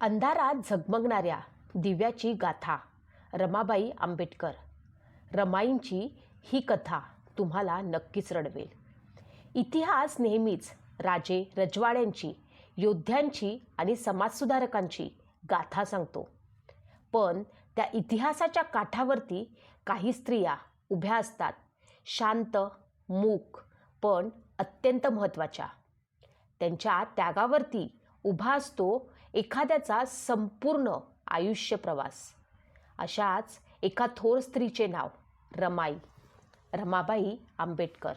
अंधारात झगमगणाऱ्या दिव्याची गाथा रमाबाई आंबेडकर. रमाईंची ही कथा तुम्हाला नक्कीच रडवेल. इतिहास नेहमीच राजे रजवाड्यांची योद्ध्यांची आणि समाजसुधारकांची गाथा सांगतो. पण त्या इतिहासाच्या काठावरती काही स्त्रिया उभ्या असतात. शांत मूक पण अत्यंत महत्त्वाच्या. त्यांच्या त्यागावरती उभा असतो एखाद्याचा संपूर्ण आयुष्य प्रवास. अशाच एका थोर स्त्रीचे नाव रमाई रमाबाई आंबेडकर.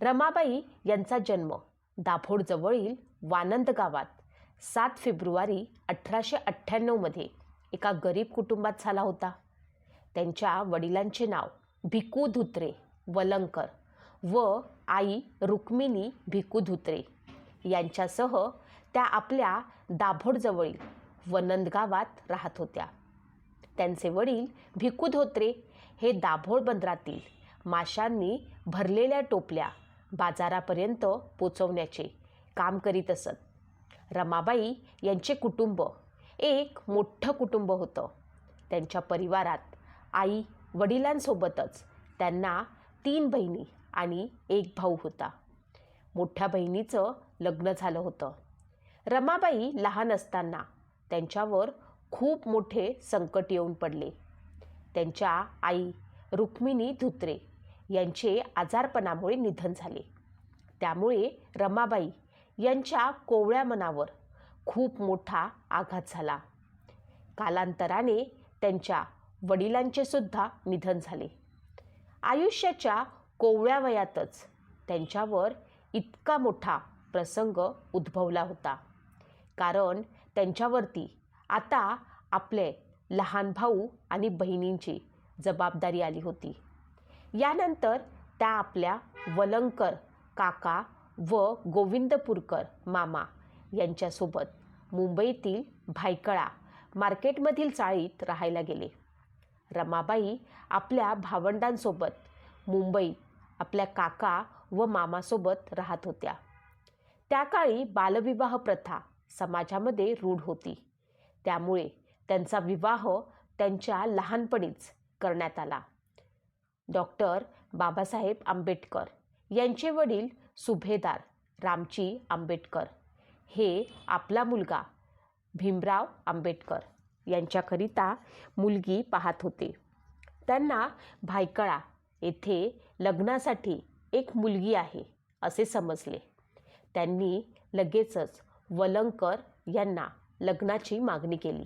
रमाबाई यांचा जन्म दाभोडजवळील वानंद गावात सात फेब्रुवारी अठराशे अठ्ठ्याण्णवमध्ये एका गरीब कुटुंबात झाला होता. त्यांच्या वडिलांचे नाव भिकू धुत्रे वलंकर व आई रुक्मिणी भिकू धुत्रे यांच्यासह त्या आपल्या दाभोडजवळील वनंद गावात राहत होत्या. त्यांचे वडील भिकू धोत्रे हे दाभोळ बंदरातील माशांनी भरलेल्या टोपल्या बाजारापर्यंत पोचवण्याचे काम करीत असत. रमाबाई यांचे कुटुंब एक मोठं कुटुंब होतं. त्यांच्या परिवारात आई वडिलांसोबतच त्यांना तीन बहिणी आणि एक भाऊ होता. मोठ्या बहिणीचं लग्न झालं होतं. रमाबाई लहान असताना त्यांच्यावर खूप मोठे संकट येऊन पडले. त्यांच्या आई रुक्मिणी धुत्रे यांचे आजारपणामुळे निधन झाले. त्यामुळे रमाबाई यांच्या कोवळ्या मनावर खूप मोठा आघात झाला. कालांतराने त्यांच्या वडिलांचे सुद्धा निधन झाले. आयुष्याच्या कोवळ्या वयातच त्यांच्यावर इतका मोठा प्रसंग उद्भवला होता. कारण त्यांच्यावरती. आता आपले लहान भाऊ आणि बहिणींची जबाबदारी आली होती. यानंतर त्या आपल्या वलंकर काका व गोविंदपूरकर मामा यांच्यासोबत मुंबईतील भायकळा मार्केटमधील चाळीत राहायला गेले. रमाबाई आपल्या भावंडांसोबत मुंबईत आपल्या काका व मामासोबत राहत होत्या. त्या काळी बालविवाह प्रथा समाजामध्ये रूढ होती. त्यामुळे त्यांचा विवाह त्यांच्या लहानपणीच करण्यात आला. डॉक्टर बाबासाहेब आंबेडकर यांचे वडील सुभेदार रामजी आंबेडकर. हे आपला मुलगा भीमराव आंबेडकर यांच्याकरिता मुलगी पाहत होते. त्यांना भायकळा येथे लग्नासाठी एक मुलगी आहे असे समजले. त्यांनी लगेचच वलंकर यांना लग्नाची मागणी केली.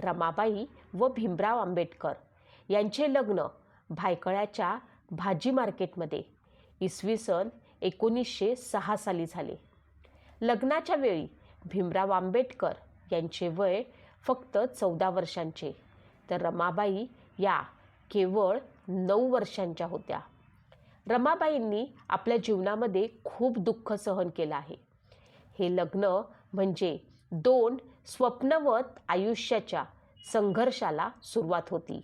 रमाबाई व भीमराव आंबेडकर यांचे लग्न भायखळ्याच्या भाजी मार्केटमध्ये इसवी सन एकोणीसशे सहा साली झाले. लग्नाच्या वेळी भीमराव आंबेडकर यांचे वय फक्त चौदा वर्षांचे. तर रमाबाई या केवळ नऊ वर्षांच्या होत्या. रमाबाईंनी आपल्या जीवनामध्ये खूप दुःख सहन केलं आहे. हे लग्न म्हणजे दोन स्वप्नवत आयुष्याच्या संघर्षाला सुरुवात होती.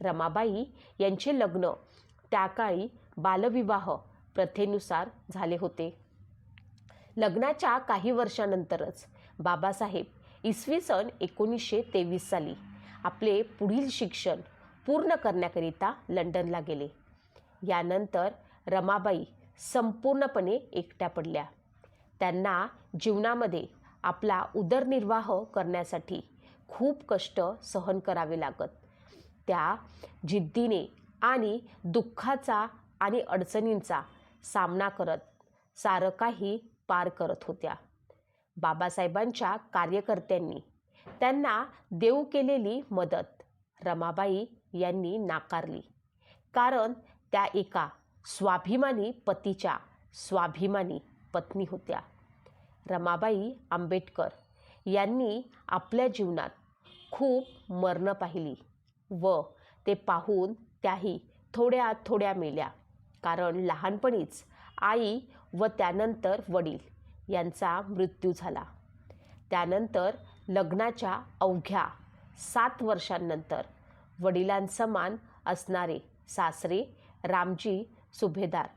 रमाबाई यांचे लग्न त्या काळी बालविवाह प्रथेनुसार झाले होते. लग्नाच्या काही वर्षानंतरच बाबासाहेब इसवी सन एकोणीसशे तेवीस साली आपले पुढील शिक्षण पूर्ण करण्याकरिता लंडनला गेले. यानंतर रमाबाई संपूर्णपणे एकट्या पडल्या. त्यांना जीवनामध्ये आपला उदरनिर्वाह करण्यासाठी खूप कष्ट सहन करावे लागत. त्या जिद्दीने आणि दुःखाचा आणि अडचणींचा सामना करत सारं काही पार करत होत्या. बाबासाहेबांच्या कार्यकर्त्यांनी त्यांना देऊ केलेली मदत रमाबाई यांनी नाकारली. कारण त्या एका स्वाभिमानी पतीच्या स्वाभिमानी पत्नी होत्या. रमाबाई आंबेडकर यांनी आपल्या जीवनात खूप मरणं पाहिली व ते पाहून त्याही थोड्या थोड्या मेल्या. कारण लहानपणीच आई व त्यानंतर वडील यांचा मृत्यू झाला. त्यानंतर लग्नाच्या अवघ्या सात वर्षांनंतर वडिलांसमान असणारे सासरे रामजी सुभेदार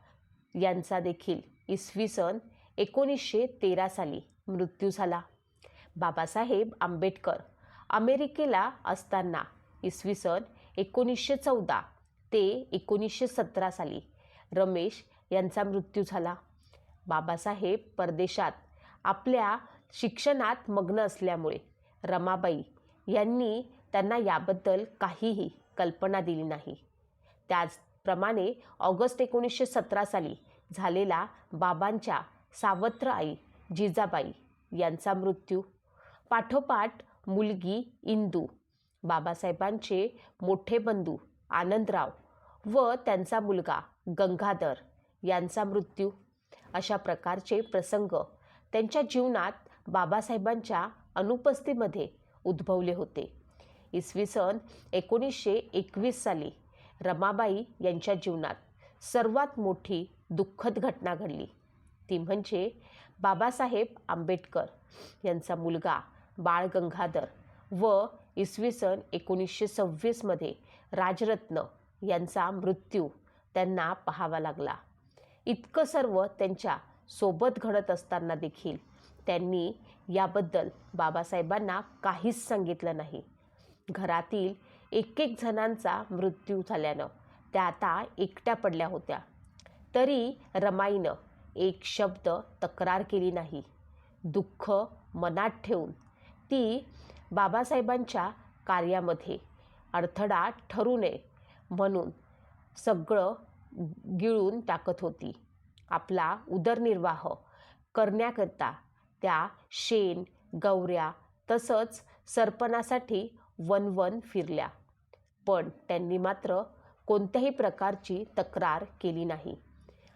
यांचा देखील इसवी सन एकोणीसशे तेरा साली मृत्यू झाला. बाबासाहेब आंबेडकर अमेरिकेला असताना इसवी सन एकोणीसशे चौदा ते एकोणीसशे सतरा साली रमेश यांचा मृत्यू झाला. बाबासाहेब परदेशात आपल्या शिक्षणात मग्न असल्यामुळे रमाबाई यांनी त्यांना याबद्दल काहीही कल्पना दिली नाही. त्याचप्रमाणे ऑगस्ट एकोणीसशे सतरा साली झालेला बाबांच्या सावत्र आई जिजाबाई यांचा मृत्यू. पाठोपाठ मुलगी इंदू बाबासाहेबांचे मोठे बंधू आनंदराव व त्यांचा मुलगा गंगाधर यांचा मृत्यू. अशा प्रकारचे प्रसंग त्यांच्या जीवनात बाबासाहेबांच्या अनुपस्थितीमध्ये उद्भवले होते. इसवी सन एकोणीसशे एकवीस साली रमाबाई यांच्या जीवनात सर्वात मोठी दुःखद घटना घडली. ती म्हणजे बाबासाहेब आंबेडकर यांचा मुलगा बाळ गंगाधर व इसवी सन एकोणीसशे सव्वीसमध्ये राजरत्न यांचा मृत्यू त्यांना पाहावा लागला. इतकं सर्व त्यांच्यासोबत घडत असताना देखील त्यांनी याबद्दल बाबासाहेबांना काहीच सांगितलं नाही. घरातील एक एक जणांचा मृत्यू झाल्यानं त्या आता एकट्या पडल्या होत्या. तरी रमाईनं एक शब्द तक्रार केली नाही. दुःख मनात ठेवून ती बाबासाहेबांच्या कार्यामध्ये अडथळा ठरू नये म्हणून सगळं गिळून टाकत होती. आपला उदरनिर्वाह करण्याकरता त्या शेण गौऱ्या तसंच सरपणासाठी वनवन फिरल्या. पण त्यांनी मात्र कोणत्याही प्रकारची तक्रार केली नाही.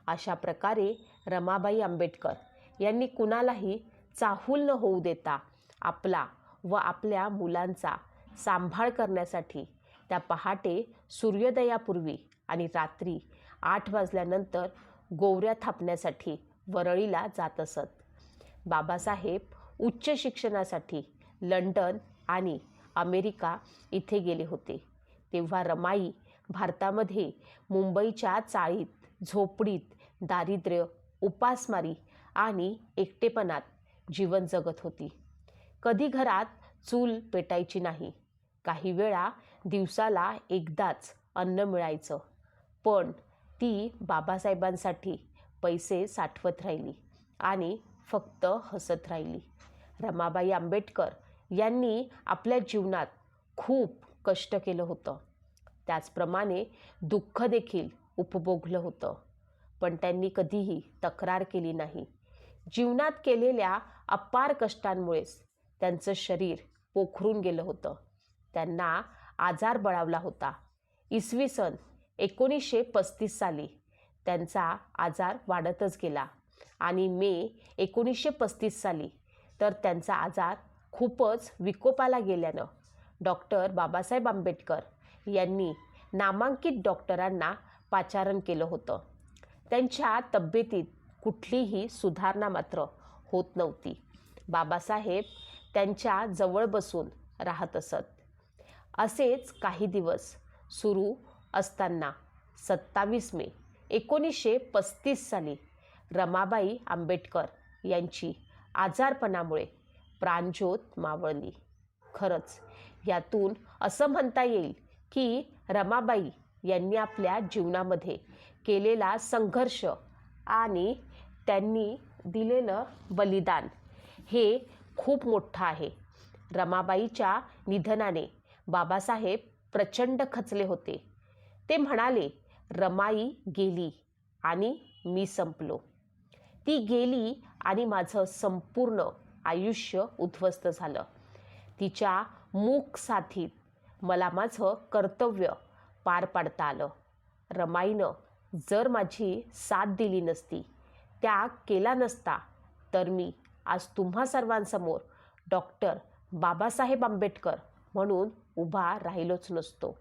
अशा प्रकारे रमाबाई आंबेडकर यांनी कुणालाही चाहूल न होऊ देता आपला व आपल्या मुलांचा सांभाळ करण्यासाठी त्या पहाटे सूर्योदयापूर्वी आणि रात्री आठ वाजल्यानंतर गोवऱ्या थापण्यासाठी वरळीला जात असत. बाबासाहेब उच्च शिक्षणासाठी लंडन आणि अमेरिका इथे गेले होते. तेव्हा रमाई भारतामध्ये मुंबईच्या चाळीत झोपडीत दारिद्र्य उपासमारी आणि एकटेपणात जीवन जगत होती. कधी घरात चूल पेटायची नाही. काही वेळा दिवसाला एकदाच अन्न मिळायचं. पण ती बाबासाहेबांसाठी पैसे साठवत राहिली आणि फक्त हसत राहिली. रमाबाई आंबेडकर यांनी आपल्या जीवनात खूप कष्ट केलं होतं. त्याचप्रमाणे दुःख देखील उपभोगलं होतं. पण त्यांनी कधीही तक्रार केली नाही. जीवनात केलेल्या अपार कष्टांमुळेच त्यांचं शरीर पोखरून गेलं होतं. त्यांना आजार बळावला होता. इसवी सन एकोणीसशे पस्तीस साली त्यांचा आजार वाढतच गेला आणि मे एकोणीसशे पस्तीस साली तर त्यांचा आजार खूपच विकोपाला गेल्यानं डॉक्टर बाबासाहेब आंबेडकर यांनी नामांकित डॉक्टरांना पाचारण केलं होतं. त्यांच्या तब्येतीत कुठलीही सुधारणा मात्र होत नव्हती. बाबासाहेब त्यांच्या जवळ बसून राहत असत. असेच काही दिवस सुरू असताना सत्तावीस मे एकोणीसशे पस्तीस साली रमाबाई आंबेडकर यांची आजारपणामुळे प्राणज्योत मावळली. खरंच यातून असं म्हणता येईल की रमाबाई यांनी आपल्या जीवनामध्ये केलेला संघर्ष आणि त्यांनी दिलेलं बलिदान हे खूप मोठं आहे. रमाबाईच्या निधनाने बाबासाहेब प्रचंड खचले होते. ते म्हणाले रमाई गेली आणि मी संपलो. ती गेली आणि माझं संपूर्ण आयुष्य उद्ध्वस्त झालं. तिच्या मूक साथीत मला माझं कर्तव्य पार पाडता आलं. रमाईनं जर माझी साथ दिली नसती त्याग केला नसता तर मी आज तुम्हा सर्वांसमोर डॉक्टर बाबासाहेब आंबेडकर म्हणून उभा राहिलोच नसतो.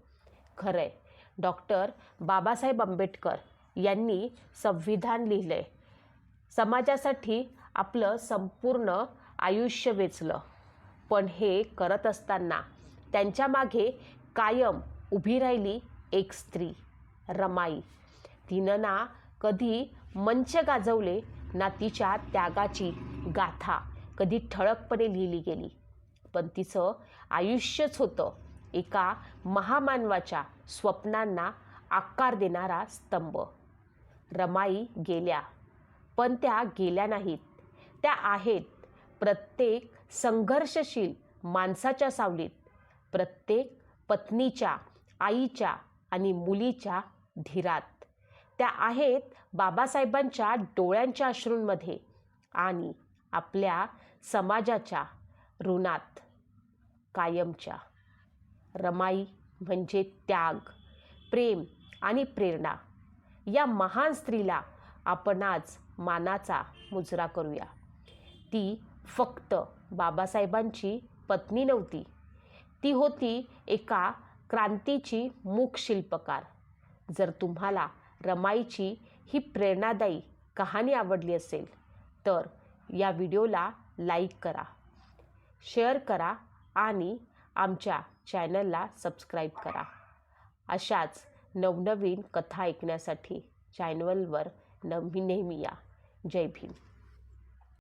खरं आहे डॉक्टर बाबासाहेब आंबेडकर यांनी संविधान लिहिलं आहे समाजासाठी आपलं संपूर्ण आयुष्य वेचलं. पण हे करत असताना त्यांच्या मागे कायम उभी राहिली एक स्त्री रमाई. तिनं ना कधी मंच गाजवले ना तिच्या त्यागाची गाथा कधी ठळकपणे लिहिली गेली. पण तिचं आयुष्यच होतं एका महामानवाच्या स्वप्नांना आकार देणारा स्तंभ. रमाई गेल्या पण त्या गेल्या नाहीत. त्या आहेत प्रत्येक संघर्षशील माणसाच्या सावलीत. प्रत्येक पत्नीच्या आईच्या आणि मुलीच्या धीरात. त्या आहेत बाबासाहेबांच्या डोळ्यांच्या अश्रूंमध्ये आणि आपल्या समाजाच्या ऋणात कायमच्या. रमाई म्हणजे त्याग प्रेम आणि प्रेरणा. या महान स्त्रीला आपण आज मानाचा मुजरा करूया. ती फक्त बाबासाहेबांची पत्नी नव्हती ती होती एका क्रांतीची मूक शिल्पकार जर तुम्हाला रमाईची ही प्रेरणादायी कहाणी आवडली असेल तर या व्हिडिओला लाईक करा शेअर करा आणि आमच्या चॅनलला सबस्क्राईब करा. अशाच नवनवीन कथा ऐकण्यासाठी चॅनलवर नवी नेहमी या. जय भीम.